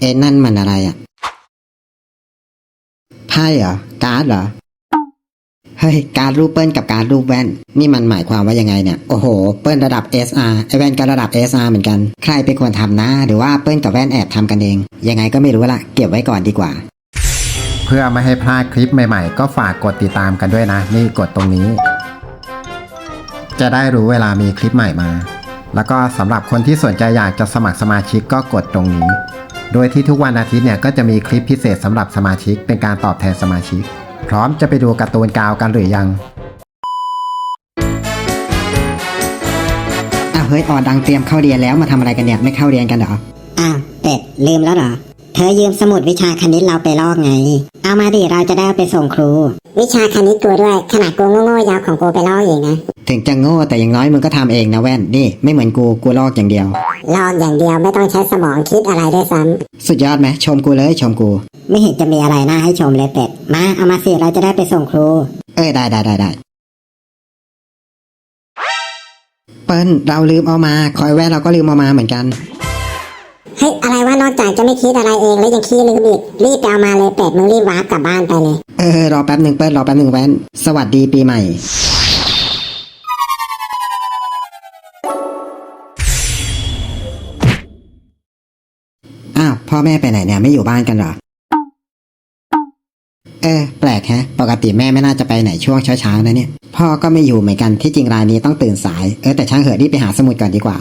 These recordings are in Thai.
เอ็นั่นมันอะไรอะไพ่เหรอ การ์ดเหรอ เฮ้ย การดรูปเปิ้ลกับการดรูปแว่น นี่มันหมายความว่ายังไงเนี่ย โอ้โห เปิ้ลระดับ SR ไอแว่นก็ระดับ SR เหมือนกัน ใครเป็นคนทำนะ หรือว่าเปิ้ลกับแว่นแอบทำกันเอง ยังไงก็ไม่รู้ละเก็บไว้ก่อนดีกว่าเพื่อไม่ให้พลาดคลิปใหม่ๆ ก็ฝากกดติดตามกันด้วยนะ นี่กดตรงนี้ จะได้รู้เวลามีคลิปใหม่มา แล้วก็สำหรับคนที่สนใจอยากจะสมัครสมาชิกก็กดตรงนี้ โดยที่ทุกวันอาทิตย์เนี่ยก็จะมีคลิปพิเศษสำหรับสมาชิกเป็นการตอบแทนสมาชิก พร้อมจะไปดูการ์ตูนกาวกันหรือยังอ้าวเฮ้ยออดังเตรียมเข้าเรียนแล้วมาทำอะไรกันเนี่ยไม่เข้าเรียนกันเหรออ้าวเป็ดลืมแล้วเหรอ เธอยืมสมุดวิชาคณิตเราไปลอกไง เอามาดิเราจะได้เอาไปส่งครู วิชาคณิตกูด้วยขนาดกูโง่ๆยาวของกูไปลอกเองนะ ถึงจะโง่แต่อย่างน้อยมึงก็ทำเองนะแว่นนี่ไม่เหมือนกูกูลอกอย่างเดียว ลอกอย่างเดียวไม่ต้องใช้สมองคิดอะไรด้วยซ้ำสุดยอดไหมชมกูเลยชมกู ไม่เห็นจะมีอะไรน่าให้ชมเลยเป็ด มาเอามาสิเราจะได้ไปส่งครู เอ้ยได้ได้ได้ได้เปิ้ลเราลืมเอามาคอยแว่นเราก็ลืมเอามาเหมือนกัน เฮ้ยอะไรว่านอกจากจะไม่คิดอะไรเองแล้วยังขี้ลืมอีกรีบไปเอามาเลยเป็ดมึงรีบวาร์ปกลับบ้านไปเลย เออรอแป๊บหนึ่งเปิ้ลรอแป๊บหนึ่งแว่นสวัสดีปีใหม่าวพ่อแม่ไปไหนเนี่ยไม่อยู่บ้านกันเหรอ เออ แปลกฮะ ปกติแม่ไม่น่าจะไปไหนช่วงเช้าๆนะเนี่ย พ่อก็ไม่อยู่เหมือนกันที่จริงรายนี้ต้องตื่นสาย เออแต่ช่างเหอะรีบไปหาสมุดก่อนดีกว่า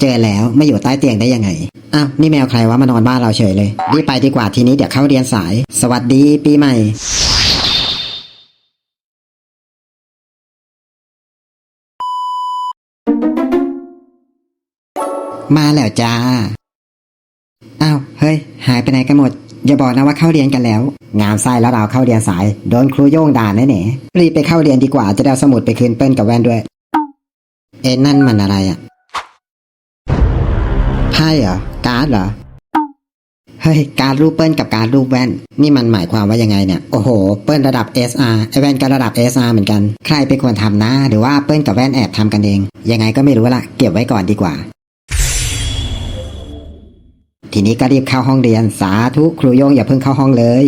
เจอแล้วไม่อยู่ใต้เตียงได้ยังไง อ้าวนี่แมวใครวะมานอนบ้านเราเฉยเลย รีบไปดีกว่าทีนี้เดี๋ยวเข้าเรียนสาย สวัสดีปีใหม่ มาแล้วจ้า อ้าว เฮ้ย หายไปไหนกันหมด อย่าบอกนะว่าเข้าเรียนกันแล้ว งามไส้แล้วเราเข้าเรียนสาย โดนครูโย่งด่าแน่ๆรีบไปเข้าเรียนดีกว่าจะได้สมุดไปคืนเปิ้ลกับแว่นด้วย เอ็นั่นมันอะไรอะไพ่เหรอ การ์ดเหรอ เฮ้ย การดรูปเปิ้ลกับการดรูปแว่น นี่มันหมายความว่ายังไงเนี่ย โอ้โห เปิ้ลระดับ SR ไอแว่นก็ระดับ SR เหมือนกัน ใครเป็นคนทำนะ หรือว่าเปิ้ลกับแว่นแอบทำกันเอง ยังไงก็ไม่รู้ละ เก็บไว้ก่อนดีกว่า ทีนี้ก็รีบเข้าห้องเรียนสาธุครูโยงอย่าเพิ่งเข้าห้องเลย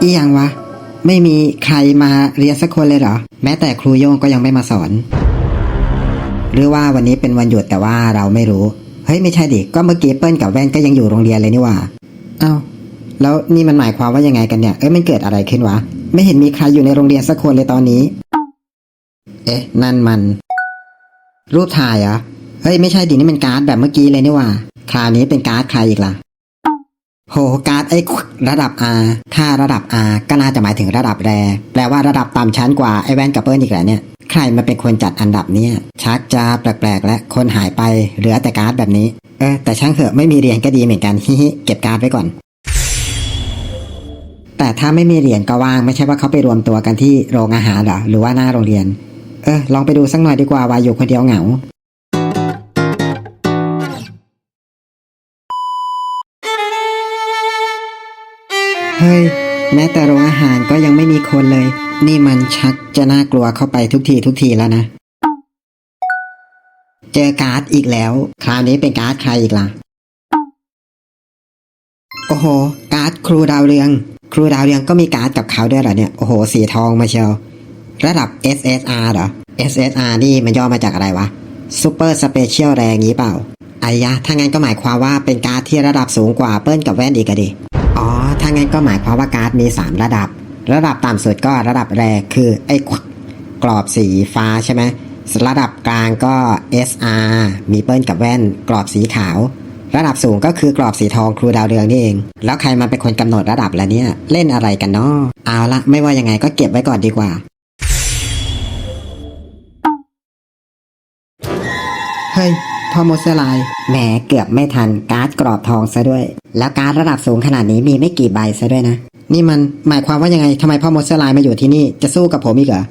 อีหยังวะ ไม่มีใครมาเรียนสักคนเลยเหรอ แม้แต่ครูโยงก็ยังไม่มาสอน หรือว่าวันนี้เป็นวันหยุดแต่ว่าเราไม่รู้ เฮ้ยไม่ใช่ดิก็เมื่อกี้เปิ้ลกับแว่นก็ยังอยู่โรงเรียนเลยนี่ว่าเอ้าแล้วนี่มันหมายความว่ายังไงกันเนี่ย เอ้ยมันเกิดอะไรขึ้นวะ ไม่เห็นมีใครอยู่ในโรงเรียนสักคนเลยตอนนี้ เอ๊ะ นั่นมัน รูปถ่ายเหรอ เฮ้ยไม่ใช่ดินี่มันการ์ดแบบเมื่อกี้เลยนี่ว่า คราวนี้เป็นการ์ดใครอีกล่ะโหการ์ดไอ้ระดับ R ถ้าระดับ R ก็น่าจะหมายถึงระดับแรแปลว่าระดับต่ำชั้นกว่าไอ้แว่นกับเปิ้ลอีกแล้วเนี่ย ใครมาเป็นคนจัดอันดับเนี่ย ชักจะแปลกๆ และคนหายไปเหลือแต่การ์ดแบบนี้ เออ แต่ช่างเถอะไม่มีเหรียญก็ดีเหมือนกันฮิฮิเก็บการ์ดไว้ก่อน แต่ถ้าไม่มีเหรียญก็ว่างไม่ใช่ว่าเขาไปรวมตัวกันที่โรงอาหารหรอหรือว่าหน้าโรงเรียน เออลองไปดูสักหน่อยดีกว่าว่าอยู่คนเดียวเหงา ฮ้ย แม้แต่โรงอาหารก็ยังไม่มีคนเลย นี่มันชักจะน่ากลัวเข้าไปทุกทีทุกทีแล้วนะ เจอการ์ดอีกแล้ว คราวนี้เป็นการ์ดใครอีกล่ะ โอ้โห การ์ดครูดาวเรือง ครูดาวเรืองก็มีการ์ดกับเขาด้วยเหรอเนี่ย โอ้โห สีทองมาเชียว ระดับ SSR เหรอ SSR นี่มันย่อมาจากอะไรวะ Super Special แรงงี้เปล่าไอ้ยะ ถ้างั้นก็หมายความว่าเป็นการ์ดที่ระดับสูงกว่าเปิ้ลกับแว่นอีกอะดิ อ๋อ ถ้างั้นก็หมายความว่าการ์ดมี 3 ระดับ ระดับต่ำสุดก็ระดับแรกคือไอ้กรอบสีฟ้าใช่ไหมระดับกลางก็ SR มีเปิ้ลกับแว่น กรอบสีขาว ระดับสูงก็คือกรอบสีทองครูดาวเรืองนี่เอง แล้วใครมาเป็นคนกำหนดระดับและเนี่ยเล่นอะไรกันเนาะเอาละไม่ว่ายังไงก็เก็บไว้ก่อนดีกว่า เฮ้ย พอมดเสอลาย แหมเกือบไม่ทันการ์ดกรอบทองซะด้วย แล้วการ์ดระดับสูงขนาดนี้มีไม่กี่ใบซะด้วยนะ นี่มันหมายความว่ายังไงทำไมพ่อมดเสอลายมาอยู่ที่นี่จะสู้กับผมอีกเหรอ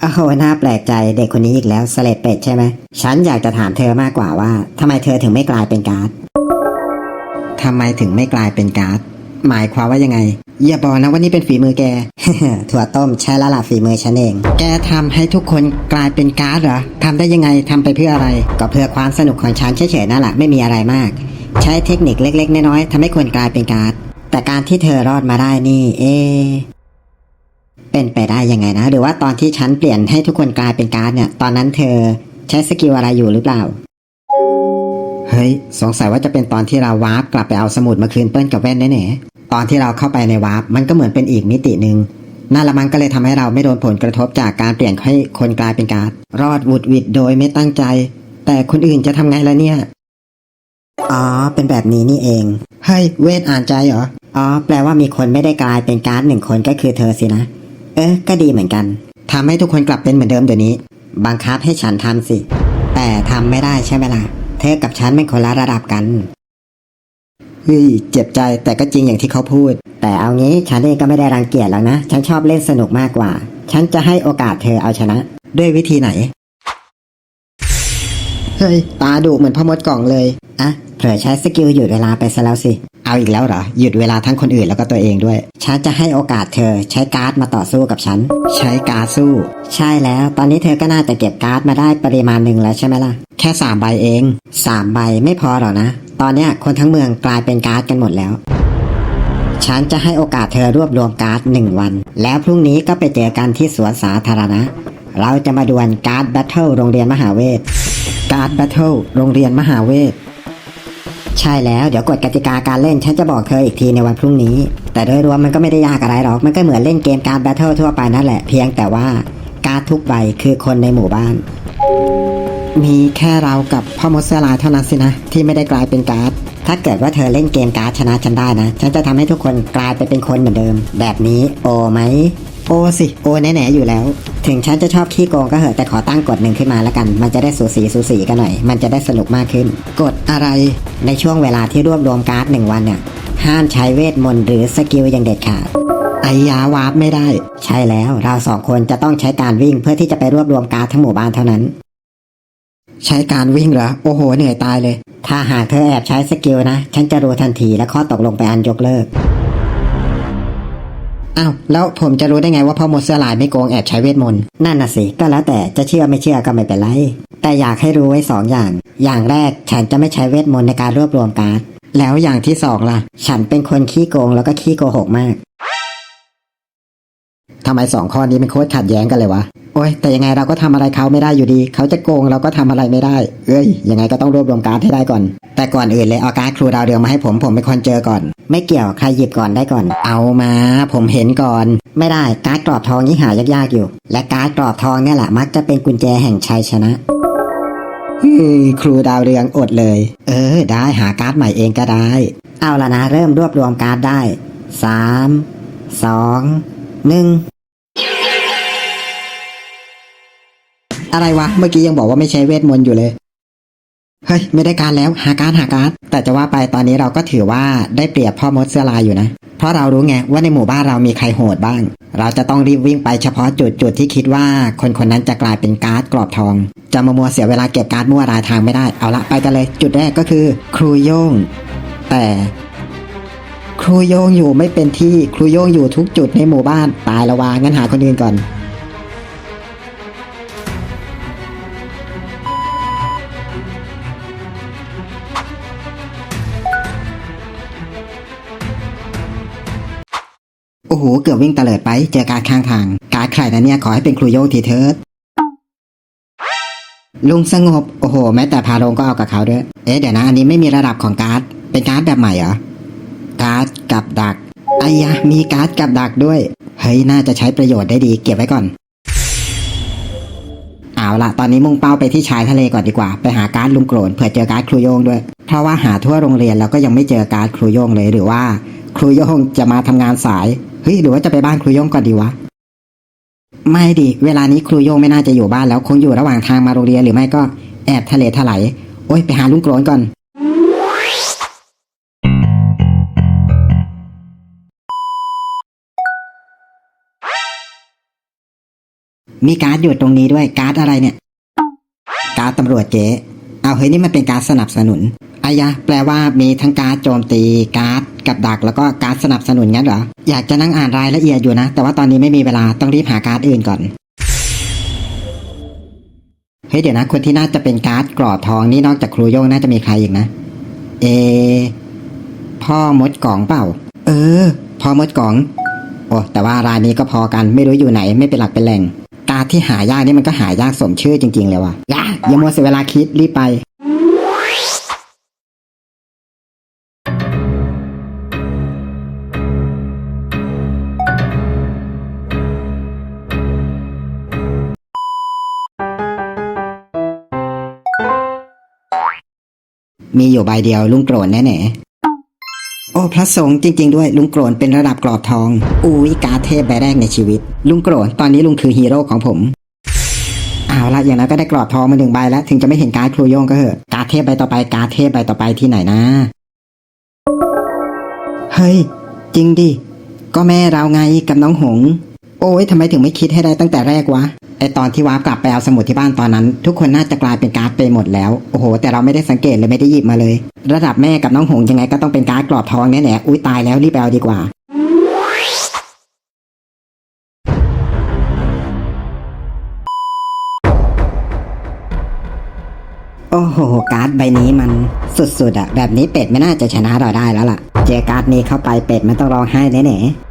โอ้โหน่าแปลกใจเด็กคนนี้อีกแล้วสเลดเป็ดใช่ไหมฉันอยากจะถามเธอมากกว่าว่าทำไมเธอถึงไม่กลายเป็นการ์ดทำไมถึงไม่กลายเป็นการ์ดหมายความว่ายังไงอย่าบอกนะว่านี่เป็นฝีมือแก ถั่วต้มใช้ละละฝีมือฉันเอง แกทำให้ทุกคนกลายเป็นก๊าซเหรอทำได้ยังไงทำไปเพื่ออะไร ก็เพื่อความสนุกของฉันเฉยๆนั่นแหละไม่มีอะไรมาก ใช้เทคนิคเล็กๆน้อยๆทำให้คนกลายเป็นก๊าซแต่การที่เธอรอดมาได้นี่ เอ เป็นไปได้ยังไงนะ หรือว่าตอนที่ฉันเปลี่ยนให้ทุกคนกลายเป็นก๊าซเนี่ย ตอนนั้นเธอใช้สกิลอะไรอยู่หรือเปล่า เฮ้ย สงสัยว่าจะเป็นตอนที่เราวาร์ปกลับไปเอาสมุดมาคืนเปิ้ลกับแว่นแน่ๆตอนที่เราเข้าไปในวาร์ปมันก็เหมือนเป็นอีกมิติหนึ่ง นั่นละมันก็เลยทำให้เราไม่โดนผลกระทบจากการเปลี่ยนให้คนกลายเป็นก๊าซรอดวุดวิดโดยไม่ตั้งใจ แต่คนอื่นจะทำไงล่ะเนี่ย อ๋อ เป็นแบบนี้นี่เองเฮ้ยเวทอ่านใจเหรอ อ๋อ แปลว่ามีคนไม่ได้กลายเป็นก๊าซหนึ่งคนก็คือเธอสินะ เออก็ดีเหมือนกันทำให้ทุกคนกลับเป็นเหมือนเดิมเดี๋ยวนี้ บังคับให้ฉันทำสิ แต่ทำไม่ได้ใช่ไหมล่ะ เธอกับฉันเป็นคนละระดับกัน เฮ้ยเจ็บใจแต่ก็จริงอย่างที่เขาพูด แต่เอางี้ฉันเองก็ไม่ได้รังเกียจแล้วนะ ฉันชอบเล่นสนุกมากกว่า ฉันจะให้โอกาสเธอเอาชนะ ด้วยวิธีไหน เฮ้ย ตาดุเหมือนพ่อมดกล่องเลย อะเผลอใช้สกิลหยุดเวลาไปซะแล้วสิ เอาอีกแล้วเหรอ หยุดเวลาทั้งคนอื่นแล้วก็ตัวเองด้วย ฉันจะให้โอกาสเธอใช้การ์ดมาต่อสู้กับฉัน ใช้การ์ดสู้ ใช่แล้ว ตอนนี้เธอก็น่าจะเก็บการ์ดมาได้ปริมาณหนึ่งแล้วใช่ไหมล่ะ แค่สามใบเองสามใบไม่พอหรอกนะ ตอนเนี้ยคนทั้งเมืองกลายเป็นการ์ดกันหมดแล้ว ฉันจะให้โอกาสเธอรวบรวมการ์ดหนึ่งวัน แล้วพรุ่งนี้ก็ไปเจอกันที่สวนสาธารณะ เราจะมาดวลการ์ดแบทเทิลโรงเรียนมหาเวท การ์ดแบทเทิลโรงเรียนมหาเวท ใช่แล้วเดี๋ยวกฎกติกาการเล่นฉันจะบอกเธออีกทีในวันพรุ่งนี้ แต่โดยรวมมันก็ไม่ได้ยากอะไรหรอก มันก็เหมือนเล่นเกมการ์ดแบทเทิลทั่วไปนั่นแหละ เพียงแต่ว่าการ์ดทุกใบคือคนในหมู่บ้าน มีแค่เรากับพ่อมดเสื้อลายเท่านั้นสินะ ที่ไม่ได้กลายเป็นการ์ด ถ้าเกิดว่าเธอเล่นเกมการ์ดชนะฉันได้นะ ฉันจะทำให้ทุกคนกลายไปเป็นคนเหมือนเดิม แบบนี้โอไหมโอสิ โอแน่ๆอยู่แล้ว ถึงฉันจะชอบขี้โกงก็เหอะแต่ขอตั้งกฎหนึ่งขึ้นมาแล้วกัน มันจะได้สูสีสูสีกันหน่อย มันจะได้สนุกมากขึ้น กฎอะไรในช่วงเวลาที่รวบรวมการ์ดหนึ่งวันเนี่ยห้ามใช้เวทมนต์หรือสกิลอย่างเด็ดขาดไอยาวาร์ปไม่ได้ ใช่แล้วเราสองคนจะต้องใช้การวิ่งเพื่อที่จะไปรวบรวมการ์ดทั้งหมู่บ้านเท่านั้น ใช้การวิ่งเหรอ โอ้โห เหนื่อยตายเลย ถ้าหากเธอแอบใช้สกิลนะ ฉันจะรู้ทันทีและข้อตกลงไปอันยกเลิก อ้าว แล้วผมจะรู้ได้ไงว่าพ่อมดเสื้อลายไม่โกงแอบใช้เวทมนต์นั่นน่ะสิ ก็แล้วแต่จะเชื่อไม่เชื่อก็ไม่เป็นไร แต่อยากให้รู้ไว้สองอย่าง อย่างแรกฉันจะไม่ใช้เวทมนต์ในการรวบรวมการ์ดแล้วอย่างที่สองล่ะ ฉันเป็นคนขี้โกงแล้วก็ขี้โกหกมาก ทำไมสองข้อนี้มันโคตรขัดแย้งกันเลยวะโอ้ยแต่ยังไงเราก็ทำอะไรเขาไม่ได้อยู่ดี เขาจะโกงเราก็ทำอะไรไม่ได้ เอ้ยยังไงก็ต้องรวบรวมการให้ได้ก่อน แต่ก่อนอื่นเลยเอาการ์ดครูดาวเรืองมาให้ผมผมเป็นคนเจอก่อน ไม่เกี่ยวใครหยิบก่อนได้ก่อน เอามาผมเห็นก่อน ไม่ได้การ์ดกรอบทองนี่หายากๆอยู่ และการ์ดกรอบทองเนี่ยแหละมักจะเป็นกุญแจแห่งชัยชนะฮ้ยครูดาวเรืองอดเลย เออ ได้หาการ์ดใหม่เองก็ได้ เอาละนะเริ่มรวบรวมการ์ดได้สามสองหนึ่ง อะไรวะ เมื่อกี้ยังบอกว่าไม่ใช้เวทมนต์อยู่เลย เฮ้ย ไม่ได้การแล้ว หาการหาการแต่จะว่าไปตอนนี้เราก็ถือว่าได้เปรียบพ่อมดเสื้อลายอยู่นะ เพราะเรารู้ไงว่าในหมู่บ้านเรามีใครโหดบ้าง เราจะต้องรีบวิ่งไปเฉพาะจุดจุดที่คิดว่า คนคนนั้นจะกลายเป็นการ์ดกรอบทอง จะมามัวเสียเวลาเก็บการ์ดมั่วรายทางไม่ได้ เอาละไปกันเลย จุดแรกก็คือ ครูโย่ง แต่ครูโยงอยู่ไม่เป็นที่ครูโยงอยู่ทุกจุดในหมู่บ้านตายละวางั้นหาคนอื่นก่อน โอ้โหเกือบวิ่งเตลิดไปเจอการข้างทาง การดใครนะเนี่ยขอให้เป็นครูโยงทีเถิดลุงสงบ โอ้โห แม้แต่พาลงก็เอากับเขาด้วย เอ๊ะเดี๋ยวนะ อันนี้ไม่มีระดับของการ์ด เป็นการ์ดแบบใหม่เหรอ การ์ดกับดักไอ้ยะ มีการ์ดกับดักด้วย เฮ้ย น่าจะใช้ประโยชน์ได้ดี เก็บไว้ก่อน เอาละตอนนี้มุ่งเป้าไปที่ชายทะเลก่อนดีกว่า ไปหาการ์ดลุงโกรนเผื่อเจอการ์ดครูโยงด้วย เพราะว่าหาทั่วโรงเรียนแล้วก็ยังไม่เจอการ์ดครูโยงเลยหรือว่า ครูโยงจะมาทำงานสาย เฮ้ยหรือว่าจะไปบ้านครูโยงก่อนดีวะ ไม่ดิ เวลานี้ครูโยงไม่น่าจะอยู่บ้านแล้ว คงอยู่ระหว่างทางมาโรงเรียนหรือไม่ก็แอบทะเลถลายโอ้ยไปหาลุงโกรนก่อน มีการ์ดอยู่ตรงนี้ด้วยการ์ดอะไรเนี่ย การ์ดตำรวจเจ๊เอาเฮ้ยนี่มันเป็นการดสนับสนุนไออายะ แปลว่ามีทั้งการ์ดโจมตีการ์ด กับดักแล้วก็การสนับสนุนงั้นเหรอ อยากจะนั่งอ่านรายละเอียดอยู่นะ แต่ว่าตอนนี้ไม่มีเวลาต้องรีบหาการ์ดอื่นก่อน เฮ้ยเดี๋ยวนะ คนที่น่าจะเป็นการ์ดกรอบทองนี่นอกจากครูโย่งน่าจะมีใครอีกนะ เอ พ่อมดกล่องเปล่า เออ พ่อมดกล่อง โอ้แต่ว่ารายนี้ก็พอกันไม่รู้อยู่ไหนไม่เป็นหลักเป็นแหล่งการดที่หายากนี่มันก็หายากสมชื่อจริง ๆ เลยว่ะอย่าอย่ามัวเสียเวลาคิดรีบไป มีอยู่ใบเดียวลุงโกรนแน่ๆโอ้พระสงฆ์จริง ๆ ด้วยลุงโกรนเป็นระดับกรอบทองอุ้ยกาเทพใบแรกในชีวิต ลุงโกรนตอนนี้ลุงคือฮีโร่ของผมเอาละอย่างนั้นก็ได้กรอบทองมาหนึ่งใบแล้ว ถึงจะไม่เห็นการครูโยงก็เหอะกาเทพใบต่อไปกาเทพใบต่อไปที่ไหนนะ เฮ้ย จริงดิ ก็แม่เราไงกับน้องหง โอ้ยทำไมถึงไม่คิดให้ได้ตั้งแต่แรกวะไอตอนที่วาร์ปกลับไปเอาสมุดที่บ้านตอนนั้น ทุกคนน่าจะกลายเป็นการ์ดไปหมดแล้ว โอ้โห แต่เราไม่ได้สังเกตเลยไม่ได้หยิบมาเลย ระดับแม่กับน้องหงยังไงก็ต้องเป็นการ์ดกรอบทองแน่ๆอุ้ยตายแล้วรีบไปเอาดีกว่า โอ้โห การ์ดใบนี้มันสุดๆอะแบบนี้เป็ดไม่น่าจะชนะเราได้แล้วล่ะ เจอการ์ดนี้เข้าไปเป็ดมันต้องร้องไห้แน่ๆ